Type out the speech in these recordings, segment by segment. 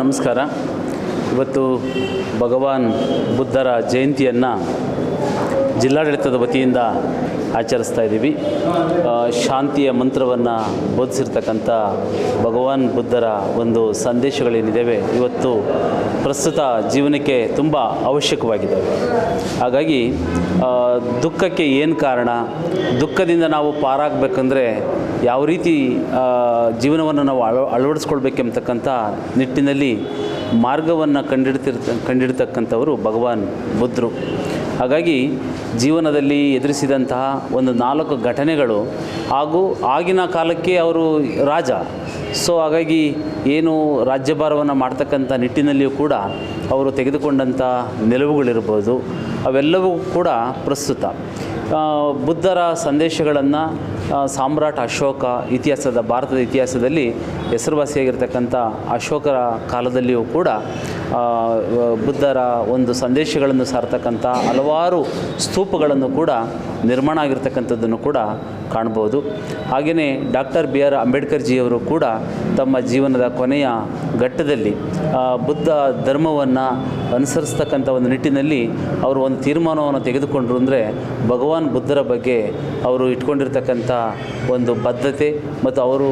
ನಮಸ್ಕಾರ. ಇವತ್ತು ಭಗವಾನ್ ಬುದ್ಧರ ಜಯಂತಿಯನ್ನು ಜಿಲ್ಲಾಡಳಿತದ ವತಿಯಿಂದ ಆಚರಿಸ್ತಾ ಇದ್ದೀವಿ. ಶಾಂತಿಯ ಮಂತ್ರವನ್ನು ಬೋಧಿಸಿರ್ತಕ್ಕಂಥ ಭಗವಾನ್ ಬುದ್ಧರ ಒಂದು ಸಂದೇಶಗಳೇನಿದ್ದಾವೆ ಇವತ್ತು ಪ್ರಸ್ತುತ ಜೀವನಕ್ಕೆ ತುಂಬ ಅವಶ್ಯಕವಾಗಿದೆ. ಹಾಗಾಗಿ ದುಃಖಕ್ಕೆ ಏನು ಕಾರಣ? ದುಃಖದಿಂದ ನಾವು ಪಾರಾಗಬೇಕಂದ್ರೆ ಯಾವ ರೀತಿ ಜೀವನವನ್ನು ನಾವು ಅಳ ಅಳವಡಿಸ್ಕೊಳ್ಬೇಕೆಂಬತಕ್ಕಂಥ ನಿಟ್ಟಿನಲ್ಲಿ ಮಾರ್ಗವನ್ನು ಕಂಡಿಡ್ತಿರ್, ಕಂಡಿಡ್ತಕ್ಕಂಥವರು ಭಗವಾನ್ ಬುದ್ಧರು. ಹಾಗಾಗಿ, ಜೀವನದಲ್ಲಿ ಎದುರಿಸಿದಂತಹ ಒಂದು ನಾಲ್ಕು ಘಟನೆಗಳು ಹಾಗೂ ಆಗಿನ ಕಾಲಕ್ಕೆ ಅವರು ರಾಜ. ಸೊ ಹಾಗಾಗಿ ಏನು ರಾಜ್ಯಭಾರವನ್ನು ಮಾಡ್ತಕ್ಕಂಥ ನಿಟ್ಟಿನಲ್ಲಿಯೂ ಕೂಡ ಅವರು ತೆಗೆದುಕೊಂಡಂಥ ನಿಲುವುಗಳಿರ್ಬೋದು ಅವೆಲ್ಲವೂ ಕೂಡ ಪ್ರಸ್ತುತ. ಬುದ್ಧರ ಸಂದೇಶಗಳನ್ನು ಸಾಮ್ರಾಟ್ ಅಶೋಕ ಇತಿಹಾಸದ, ಭಾರತದ ಇತಿಹಾಸದಲ್ಲಿ ಹೆಸರುವಾಸಿಯಾಗಿರ್ತಕ್ಕಂಥ ಅಶೋಕರ ಕಾಲದಲ್ಲಿಯೂ ಕೂಡ ಬುದ್ಧರ ಒಂದು ಸಂದೇಶಗಳನ್ನು ಸಾರ್ತಕ್ಕಂಥ ಹಲವಾರು ಸ್ತೂಪಗಳನ್ನು ಕೂಡ ನಿರ್ಮಾಣ ಆಗಿರ್ತಕ್ಕಂಥದ್ದನ್ನು ಕೂಡ ಕಾಣ್ಬೋದು ಹಾಗೆಯೇ ಡಾಕ್ಟರ್ ಬಿ ಆರ್ ಅಂಬೇಡ್ಕರ್ ಜಿಯವರು ಕೂಡ ತಮ್ಮ ಜೀವನದ ಕೊನೆಯ ಘಟ್ಟದಲ್ಲಿ ಬುದ್ಧ ಧರ್ಮವನ್ನು ಅನುಸರಿಸ್ತಕ್ಕಂಥ ಒಂದು ನಿಟ್ಟಿನಲ್ಲಿ ಅವರು ಒಂದು ತೀರ್ಮಾನವನ್ನು ತೆಗೆದುಕೊಂಡ್ರು ಅಂದರೆ ಭಗವಾನ್ ಬುದ್ಧರ ಬಗ್ಗೆ ಅವರು ಇಟ್ಕೊಂಡಿರ್ತಕ್ಕಂಥ ಒಂದು ಬದ್ಧತೆ ಮತ್ತು ಅವರು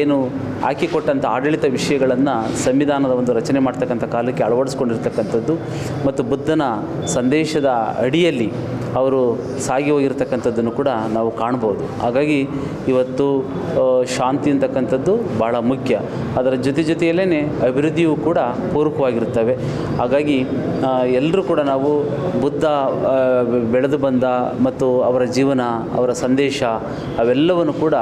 ಏನು ಹಾಕಿಕೊಟ್ಟಂಥ ಆಡಳಿತ ವಿಷಯಗಳನ್ನು ಸಂವಿಧಾನದ ಒಂದು ರಚನೆ ಮಾಡ್ತಕ್ಕಂಥ ಕಾಲಕ್ಕೆ ಅಳವಡಿಸ್ಕೊಂಡಿರ್ತಕ್ಕಂಥದ್ದು ಮತ್ತು ಬುದ್ಧನ ಸಂದೇಶದ ಅಡಿಯಲ್ಲಿ ಅವರು ಸಾಗಿ ಹೋಗಿರ್ತಕ್ಕಂಥದ್ದನ್ನು ಕೂಡ ನಾವು ಕಾಣ್ಬೋದು. ಹಾಗಾಗಿ ಇವತ್ತು ಶಾಂತಿ ಅಂತಕ್ಕಂಥದ್ದು ಭಾಳ ಮುಖ್ಯ. ಅದರ ಜೊತೆ ಜೊತೆಯಲ್ಲೇ ಅಭಿವೃದ್ಧಿಯೂ ಕೂಡ ಪೂರಕವಾಗಿರ್ತವೆ ಹಾಗಾಗಿ ಎಲ್ಲರೂ ಕೂಡ ನಾವು ಬುದ್ಧ ಬೆಳೆದು ಬಂದ ಮತ್ತು ಅವರ ಜೀವನ, ಅವರ ಸಂದೇಶ ಅವೆಲ್ಲವನ್ನು ಕೂಡ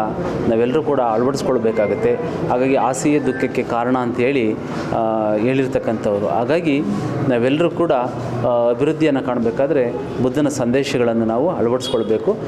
ನಾವೆಲ್ಲರೂ ಕೂಡ ಅಳವಡಿಸ್ಕೊಳ್ಬೇಕಾಗತ್ತೆ. ಹಾಗಾಗಿ ಆಸೆಯೇ ದುಃಖಕ್ಕೆ ಕಾರಣ ಅಂತೇಳಿ ಹೇಳಿರ್ತಕ್ಕಂಥವ್ರು. ಹಾಗಾಗಿ ನಾವೆಲ್ಲರೂ ಕೂಡ ಅಭಿವೃದ್ಧಿಯನ್ನು ಕಾಣಬೇಕಾದ್ರೆ ಬುದ್ಧನ ಸಂದೇಶಗಳನ್ನು ನಾವು ಅಳವಡಿಸ್ಕೊಳ್ಬೇಕು.